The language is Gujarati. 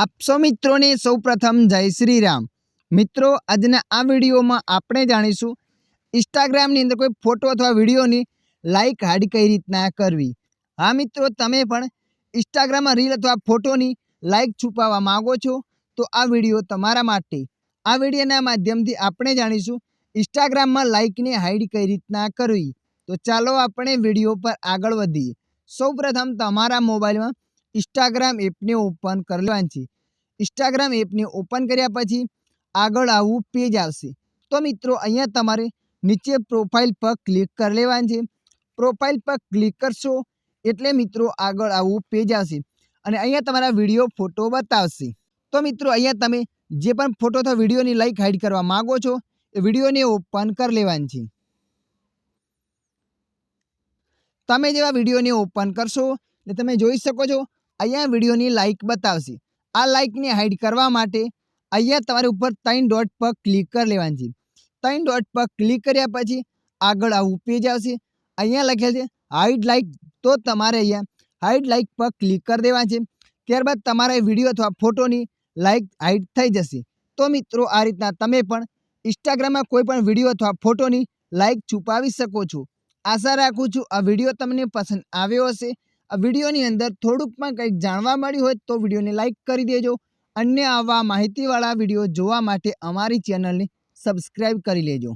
આપસો મિત્રોને સૌપ્રથમ જય શ્રી રામ. મિત્રો, આજના આ વિડીયોમાં આપણે જાણીશું ઇન્સ્ટાગ્રામની અંદર કોઈ ફોટો અથવા વિડીયોની લાઇક હાડ કઈ રીતના કરવી. હા મિત્રો, તમે પણ ઇન્સ્ટાગ્રામમાં રીલ અથવા ફોટોની લાઈક છુપાવવા માંગો છો, તો આ વીડિયો તમારા માટે. આ વિડીયોના માધ્યમથી આપણે જાણીશું ઇન્સ્ટાગ્રામમાં લાઇકને હાઈડ કઈ રીતના કરવી. તો ચાલો આપણે વીડિયો પર આગળ વધીએ. સૌપ્રથમ તમારા મોબાઈલમાં ઇન્સ્ટાગ્રામ એપને ઓપન કરી લેવાની છે. ઇન્સ્ટાગ્રામ એપને ઓપન કર્યા પછી આગળ આવું પેજ આવશે. તો મિત્રો, અહીંયા તમારે નીચે પ્રોફાઇલ પર ક્લિક કરી લેવાનું છે. પ્રોફાઇલ પર ક્લિક કરશો એટલે મિત્રો આગળ આવું પેજ આવશે અને અહીંયા તમારા વીડિયો ફોટો બતાવશે. તો મિત્રો, અહીંયા તમે જે પણ ફોટો અથવા વિડીયોની લાઈક હાઈડ કરવા માંગો છો, એ વિડીયોને ઓપન કરી લેવાની છે. તમે જેવા વિડીયોને ઓપન કરશો એટલે તમે જોઈ શકો છો અહીંયા વિડીયોની લાઇક બતાવશે. આ લાઇકને હાઈડ કરવા માટે અહીંયા તમારે ઉપર ત્રણ ડોટ પર ક્લિક કરી લેવાની છે. ત્રણ ડોટ પર ક્લિક કર્યા પછી આગળ આવું પેજ આવશે. અહીંયા લખેલ છે હાઈડ લાઇક તો તમારે અહીંયા હાઈડ લાઇક પર ક્લિક કરી દેવાનું છે. ત્યારબાદ તમારા વીડિયો અથવા ફોટોની લાઇક હાઈડ થઈ જશે. તો મિત્રો, આ રીતના તમે પણ ઇન્સ્ટાગ્રામમાં કોઈ પણ વીડિયો અથવા ફોટોની લાઇક છુપાવી શકો છો. આશા રાખું છું આ વીડિયો તમને પસંદ આવ્યો હશે. આ વિડીયોની અંદર થોડુંક પણ કંઈક જાણવા મળ્યું હોય તો વિડીયોને લાઈક કરી દેજો. અન્ય આવા માહિતીવાળા વીડિયો જોવા માટે અમારી ચેનલને સબસ્ક્રાઈબ કરી લેજો.